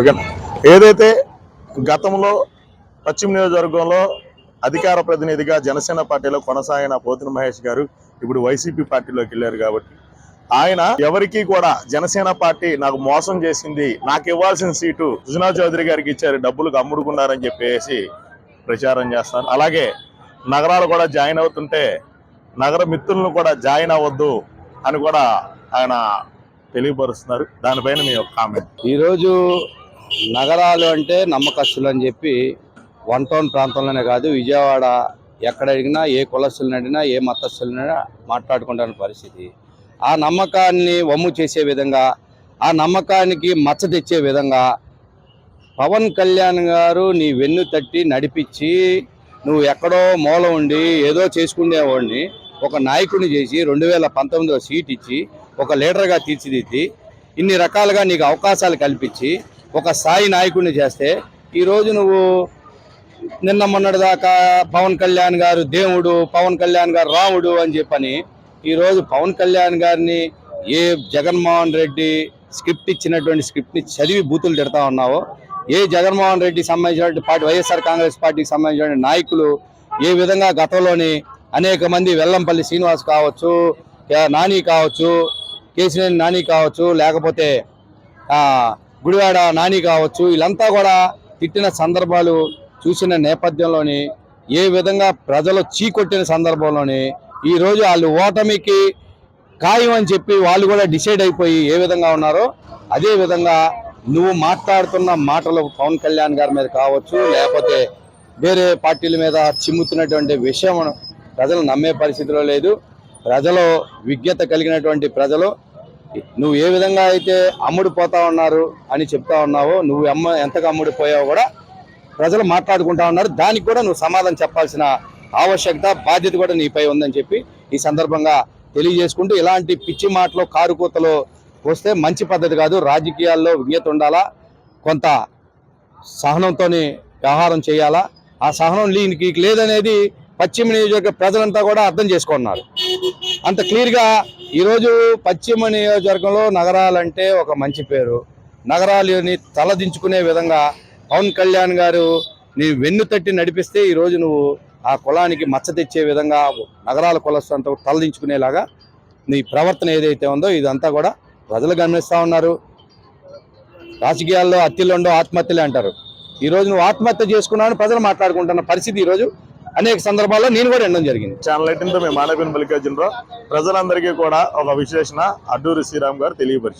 Okay. ఏదైతే గతంలో పశ్చిమ నియోజకవర్గంలో అధికార ప్రతినిధిగా జనసేన పార్టీలో కొనసాగిన పోతిన మహేష్ గారు ఇప్పుడు వైసీపీ పార్టీలోకి వెళ్ళారు కాబట్టి ఆయన ఎవరికి కూడా జనసేన పార్టీ నాకు మోసం చేసింది నాకు ఇవ్వాల్సిన సీటు సుజనా చౌదరి గారికి ఇచ్చారు డబ్బులకు అమ్ముడుకున్నారని చెప్పేసి ప్రచారం చేస్తారు. అలాగే నగరాలు కూడా జాయిన్ అవుతుంటే నగర మిత్రులను కూడా జాయిన్ అవ్వద్దు అని కూడా ఆయన తెలియపరుస్తున్నారు. దానిపైన మీ యొక్క కామెంట్. ఈరోజు నగరాలు అంటే నమ్మకస్తులు అని చెప్పి వన్ టౌన్ ప్రాంతంలోనే కాదు విజయవాడ ఎక్కడ అడిగినా ఏ కులస్తులను అడిగినా ఏ మతస్థులనైనా మాట్లాడుకుంటున్న పరిస్థితి. ఆ నమ్మకాన్ని వమ్ము చేసే విధంగా ఆ నమ్మకానికి మచ్చ తెచ్చే విధంగా పవన్ కళ్యాణ్ గారు నీ వెన్ను తట్టి నడిపించి నువ్వు ఎక్కడో మూల ఉండి ఏదో చేసుకునేవాడిని ఒక నాయకుని చేసి రెండు వేల పంతొమ్మిదిలో సీట్ ఇచ్చి ఒక లీడర్గా తీర్చిదిద్ది ఇన్ని రకాలుగా నీకు అవకాశాలు కల్పించి ఒక స్థాయి నాయకుడిని చేస్తే ఈరోజు నువ్వు నిన్న మొన్నటి దాకా పవన్ కళ్యాణ్ గారు దేవుడు పవన్ కళ్యాణ్ గారు రాముడు అని చెప్పని ఈరోజు పవన్ కళ్యాణ్ గారిని ఏ జగన్మోహన్ రెడ్డి స్క్రిప్ట్ ఇచ్చినటువంటి స్క్రిప్ట్ని చదివి బూతులు తిడతా ఉన్నావో ఏ జగన్మోహన్ రెడ్డి సంబంధించిన పార్టీ వైఎస్ఆర్ కాంగ్రెస్ పార్టీకి సంబంధించిన నాయకులు ఏ విధంగా గతంలోని అనేక మంది వెల్లంపల్లి శ్రీనివాస్ కావచ్చు నాని కావచ్చు కేసినేని నాని కావచ్చు లేకపోతే గుడివాడ నాని కావచ్చు వీళ్ళంతా కూడా తిట్టిన సందర్భాలు చూసిన నేపథ్యంలోని ఏ విధంగా ప్రజలు చీకొట్టిన సందర్భంలోని ఈరోజు వాళ్ళు ఓటమికి ఖాయం అని చెప్పి వాళ్ళు కూడా డిసైడ్ అయిపోయి ఏ విధంగా ఉన్నారో అదే విధంగా నువ్వు మాట్లాడుతున్న మాటలు పవన్ కళ్యాణ్ గారి మీద కావచ్చు లేకపోతే వేరే పార్టీల మీద చిమ్ముతున్నటువంటి విషయం ప్రజలు నమ్మే పరిస్థితిలో లేదు. ప్రజలు విజ్ఞత కలిగినటువంటి ప్రజలు నువ్వు ఏ విధంగా అయితే అమ్ముడు పోతా ఉన్నారు అని చెప్తా ఉన్నావో నువ్వు అమ్మ ఎంతగా అమ్ముడు పోయావో కూడా ప్రజలు మాట్లాడుకుంటా ఉన్నారు. దానికి కూడా నువ్వు సమాధానం చెప్పాల్సిన ఆవశ్యకత బాధ్యత కూడా నీపై ఉందని చెప్పి ఈ సందర్భంగా తెలియజేసుకుంటూ ఇలాంటి పిచ్చి మాటలు కారుకూతలు వస్తే మంచి పద్ధతి కాదు. రాజకీయాల్లో విజ్ఞత ఉండాలా? కొంత సహనంతో వ్యవహారం చేయాలా? ఆ సహనం నీకు లేదనేది పశ్చిమ నియోజకవర్గ ప్రజలంతా కూడా అర్థం చేసుకున్నారు. అంత క్లియర్గా ఈరోజు పశ్చిమ నియోజకవర్గంలో నగరాలంటే ఒక మంచి పేరు. నగరాలని తలదించుకునే విధంగా పవన్ కళ్యాణ్ గారు నీ వెన్ను తట్టి నడిపిస్తే ఈరోజు నువ్వు ఆ కులానికి మచ్చ తెచ్చే విధంగా నగరాల కులస్తంతా తలదించుకునేలాగా నీ ప్రవర్తన ఏదైతే ఉందో ఇదంతా కూడా ప్రజలు గమనిస్తూ ఉన్నారు. రాజకీయాల్లో హత్యలుండో ఆత్మహత్యలే అంటారు. ఈ రోజు నువ్వు ఆత్మహత్య చేసుకున్నావని ప్రజలు మాట్లాడుకుంటున్న పరిస్థితి ఈ రోజు అనేక సందర్భాల్లో నేను కూడా వినడం జరిగింది. ఛానల్ ఎయిటీన్తో మేము మానవీన్ మల్లికార్జునరావు. ప్రజలందరికీ కూడా ఒక విశ్లేషణ అడ్డూరి శ్రీరామ్ గారు తెలియపరిచారు.